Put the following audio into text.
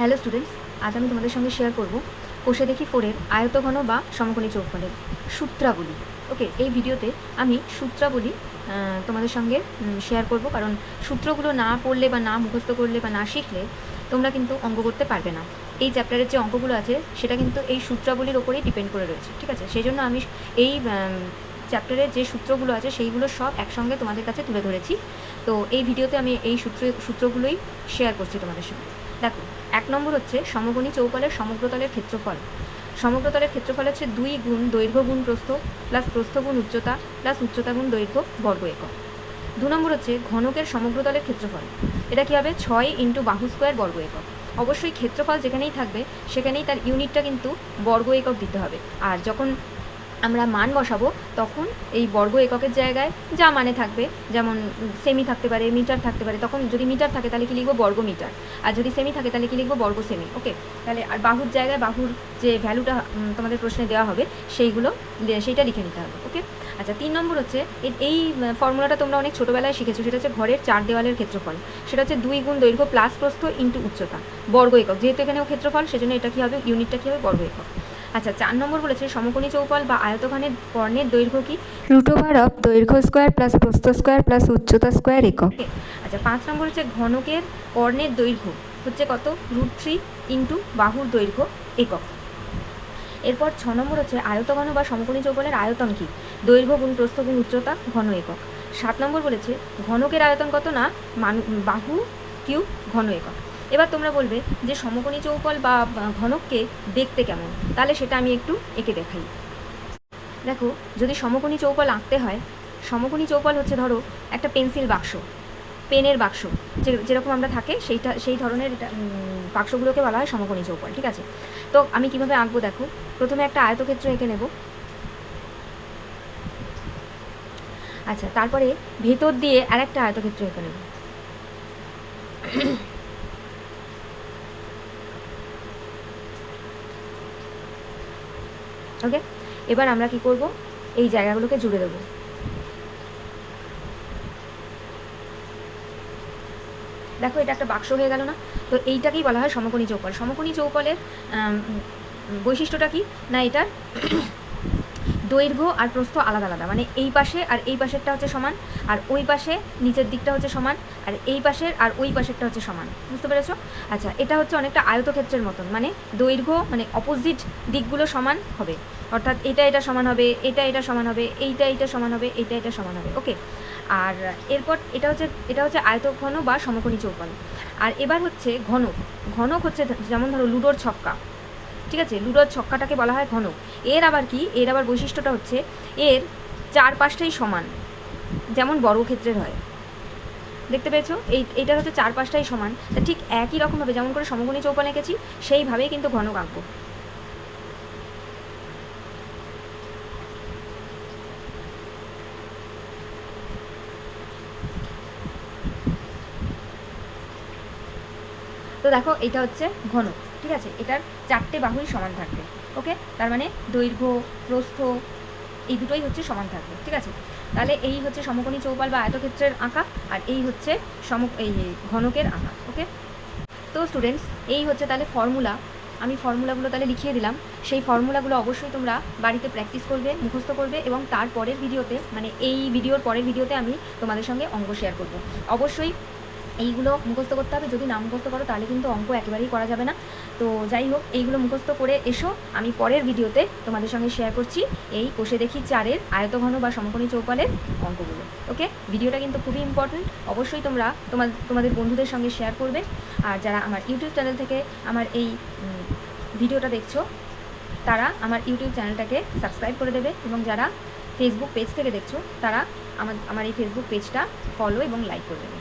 Hello students, আজ আমি তোমাদের সঙ্গে শেয়ার করব কোষে দেখি ফোরের আয়তঘন বা সমকোণী চৌকোণের সূত্রাবলী। ওকে এই ভিডিওতে আমি সূত্রাবলী তোমাদের সঙ্গে শেয়ার করব। কারণ সূত্রগুলো না পড়লে বা না মুখস্থ করলে বা না শিখলে তোমরা কিন্তু অঙ্ক করতে পারবে না। এই চ্যাপ্টারের যে অঙ্কগুলো আছে, সেটা কিন্তু এই সূত্রাবলীর ওপরেই ডিপেন্ড করে রয়েছে। ঠিক আছে? সেই জন্য আমি এই চ্যাপ্টারের যে সূত্রগুলো আছে, সেইগুলো সব একসঙ্গে তোমাদের কাছে তুলে ধরেছি। তো এই ভিডিওতে আমি এই সূত্র, সূত্রগুলোই শেয়ার করছি তোমাদের সঙ্গে। দেখো এক নম্বর হচ্ছে সমকোণী চৌকলের সমগ্রতলের ক্ষেত্রফল। সমগ্রতলের ক্ষেত্রফল হচ্ছে দুই গুণ দৈর্ঘ্য গুণ প্রস্থ প্লাস প্রস্থ গুণ উচ্চতা প্লাস উচ্চতা গুণ দৈর্ঘ্য বর্গ একক। দু নম্বর হচ্ছে ঘনকের সমগ্রতলের ক্ষেত্রফল। এটা কী হবে? ছয় ইন্টু বাহু স্কোয়ার বর্গ একক। অবশ্যই ক্ষেত্রফল যেখানেই থাকবে, সেখানেই তার ইউনিটটা কিন্তু বর্গ একক দিতে হবে। আর যখন আমরা মান বসাবো, তখন এই বর্গ এককের জায়গায় যা মানে থাকবে, যেমন সেমি থাকতে পারে মিটার থাকতে পারে, তখন যদি মিটার থাকে তাহলে কি লিখব বর্গ মিটার আর যদি সেমি থাকে তাহলে কি লিখব বর্গ সেমি ওকে তাহলে আর বাহুর জায়গায় বাহুর যে ভ্যালুটা তোমাদের প্রশ্নে দেওয়া হবে, সেইগুলো সেইটা লিখে নিতে হবে ওকে আচ্ছা তিন নম্বর হচ্ছে এই ফর্মুলাটা তোমরা অনেক ছোটোবেলায় শিখেছো, সেটা হচ্ছে ঘরের চার দেওয়ালের ক্ষেত্রফল। সেটা হচ্ছে দুই গুণ দৈর্ঘ্য প্লাস প্রস্থ ইন্টু উচ্চতা, বর্গ একক। যেহেতু এখানেও ক্ষেত্রফল, সেজন্য এটা কী হবে ইউনিটটা কী হবে, বর্গ একক। আচ্ছা চার নম্বর বলেছে সমকোণী চৌপাল বা আয়তঘনের কর্ণের দৈর্ঘ্য কি? রুট ওভার অফ দৈর্ঘ্য স্কোয়ার প্লাস প্রস্থ স্কোয়ার প্লাস উচ্চতা স্কোয়ার একক। আচ্ছা পাঁচ নম্বর হচ্ছে ঘনকের কর্ণের দৈর্ঘ্য হচ্ছে কত? রুট থ্রি ইন্টু বাহুর দৈর্ঘ্য একক। এরপর ছ নম্বর হচ্ছে আয়তঘন বা সমকোণী চৌকলের আয়তন কি? দৈর্ঘ্য গুণ প্রস্থ গুণ উচ্চতা ঘন একক। সাত নম্বর বলেছে ঘনকের আয়তন কত না? মানু বাহু কিউ ঘন একক। এবার তোমরা বলবে যে সমকোণী চৌকল বা ঘনককে দেখতে কেমন? তাহলে সেটা আমি একটু এঁকে দেখাই। দেখো, যদি সমকোণী চৌকল আঁকতে হয়, সমকোণী চৌকল হচ্ছে ধরো একটা পেন্সিল বাক্স, পেনের বাক্স, যে, যেরকম আমরা থাকে সেইটা, সেই ধরনের বাক্সগুলোকে বলা হয় সমকোণী চৌকল, ঠিক আছে? তো আমি কীভাবে আঁকবো দেখো, প্রথমে একটা আয়তক্ষেত্র এঁকে নেব। আচ্ছা তারপরে ভেতর দিয়ে আরেকটা আয়তক্ষেত্র এঁকে নেব। ওকে এবার আমরা কি করব? এই জায়গাগুলোকে জুড়ে দেবো। দেখো, এটা একটা বাক্স হয়ে গেল না? তো এইটাকেই বলা হয় সমকোণী চৌকল। সমকোণী চৌকলের বৈশিষ্ট্যটা কি? না, এটার দৈর্ঘ্য আর প্রস্থ আলাদা আলাদা। মানে এই পাশে আর এই পাশেরটা হচ্ছে সমান, আর ওই পাশে নিচের দিকটা হচ্ছে সমান, আর এই পাশের আর ওই পাশেরটা হচ্ছে সমান। বুঝতে পেরেছ? আচ্ছা এটা হচ্ছে অনেকটা আয়তক্ষেত্রের মতন। মানে দৈর্ঘ্য মানে অপোজিট দিকগুলো সমান হবে। অর্থাৎ এটা এটা সমান হবে, এটা এটা সমান হবে, এইটা এইটা সমান হবে, এইটা এটা সমান হবে। ওকে? আর এরপর এটা হচ্ছে এটা হচ্ছে আয়তঘন বা সমকোণী চৌকোণ। আর এবার হচ্ছে ঘনক। ঘনক হচ্ছে, যেমন ধরো লুডোর ছক্কা। ঠিক আছে, লুডোর ছক্কাটাকে বলা হয় ঘনক। এর আবার কি? এর আবার বৈশিষ্ট্যটা হচ্ছে, এর চারপাশটাই সমান, যেমন বর্গক্ষেত্রের হয়। দেখতে পেয়েছ? এই, এইটার হচ্ছে চারপাশটাই সমান। তা ঠিক একই রকমভাবে, যেমন করে সমকোণী চৌকোণ এঁকেছি সেইভাবেই কিন্তু ঘনক আঁকবো। তো দেখো, এটা হচ্ছে ঘন ঠিক আছে? এটার চারটে বাহুই সমান থাকবে ওকে তার মানে দৈর্ঘ্য, প্রস্থ, এই দুটোই হচ্ছে সমান থাকবে, ঠিক আছে? তাহলে এই হচ্ছে সমকোণী চৌপাল বা আয়তক্ষেত্রের আঁকা, আর এই হচ্ছে সম, এই ঘনকের আঁকা ওকে তো স্টুডেন্টস এই হচ্ছে তাহলে ফর্মুলা আমি ফর্মুলাগুলো তাহলে লিখিয়ে দিলাম। সেই ফর্মুলাগুলো অবশ্যই তোমরা বাড়িতে প্র্যাকটিস করবে, মুখস্থ করবে এবং তার পরের ভিডিওতে মানে এই ভিডিওর পরের ভিডিওতে আমি তোমাদের সঙ্গে অঙ্ক শেয়ার করব। অবশ্যই এইগুলো মুখস্থ করতে হবে। যদি না মুখস্থ করো, তাহলে কিন্তু অঙ্ক একেবারেই করা যাবে না। তো যাই হোক, এইগুলো মুখস্থ করে এসো। আমি পরের ভিডিওতে তোমাদের সঙ্গে শেয়ার করছি এই কোষে দেখি চারের আয়তঘন বা সমকোণী চৌপালের অঙ্কগুলো। ওকে ভিডিওটা কিন্তু খুবই ইম্পর্ট্যান্ট অবশ্যই তোমরা তোমার তোমাদের বন্ধুদের সঙ্গে শেয়ার করবে। আর যারা আমার ইউটিউব চ্যানেল থেকে আমার এই ভিডিওটা দেখছ, তারা আমার ইউটিউব চ্যানেলটাকে সাবস্ক্রাইব করে দেবে এবং যারা ফেসবুক পেজ থেকে দেখছ, তারা আমার আমার এই ফেসবুক পেজটা ফলো এবং লাইক করে দেবে।